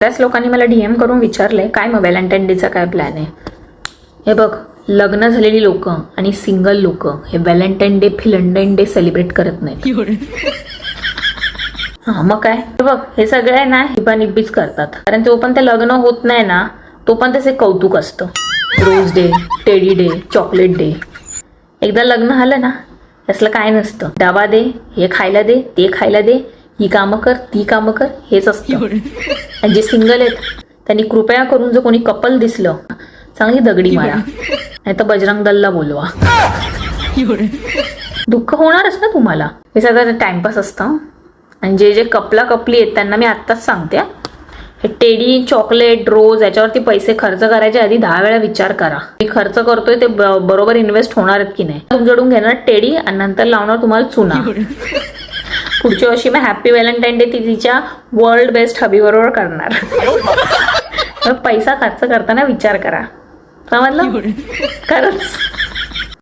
बऱ्याच लोकांनी मला डीएम करून विचारलंय काय मग व्हॅलेंटाईन डेचा काय प्लॅन आहे? हे बघ लग्न झालेली लोक आणि सिंगल लोक हे व्हॅलेंटाईन डे फिलंटाईन डे सेलिब्रेट करत नाहीत. हा मग काय? हे बघ हे सगळे ना हिबानिब्बीच करतात. कारण तो पण ते लग्न होत नाही ना तो पण त्याचे कौतुक असतं. Rose day teddy day chocolate day. एकदा लग्न झालं ना असलं काय नसतं. डबा दे हे खायला दे ते खायला दे ही कामं कर ती कामं कर हेच असतं. आणि जे सिंगल आहेत त्यांनी कृपया करून जर कोणी कपल दिसलं चांगली दगडी मारा. नाही तर बजरंग दलला बोलवा. दुःख होणारच ना तुम्हाला. हे सगळं टाइमपास असतं. आणि जे जे कपला कपली आहेत त्यांना मी आत्ताच सांगते. हा. टेडी चॉकलेट रोज याच्यावरती पैसे खर्च करायच्या आधी दहा वेळा विचार करा. मी खर्च करतोय ते बरोबर इन्व्हेस्ट होणार आहेत की नाही. तुमच्याकडून घेणार टेडी आणि नंतर लावणार तुम्हाला चुना. पुढच्या वर्षी मी हॅपी व्हॅलेंटाईन डे ती तिच्या वर्ल्ड बेस्ट हबीबरोबर करणार पैसा खर्च करताना विचार करा. समजलं? खरंच.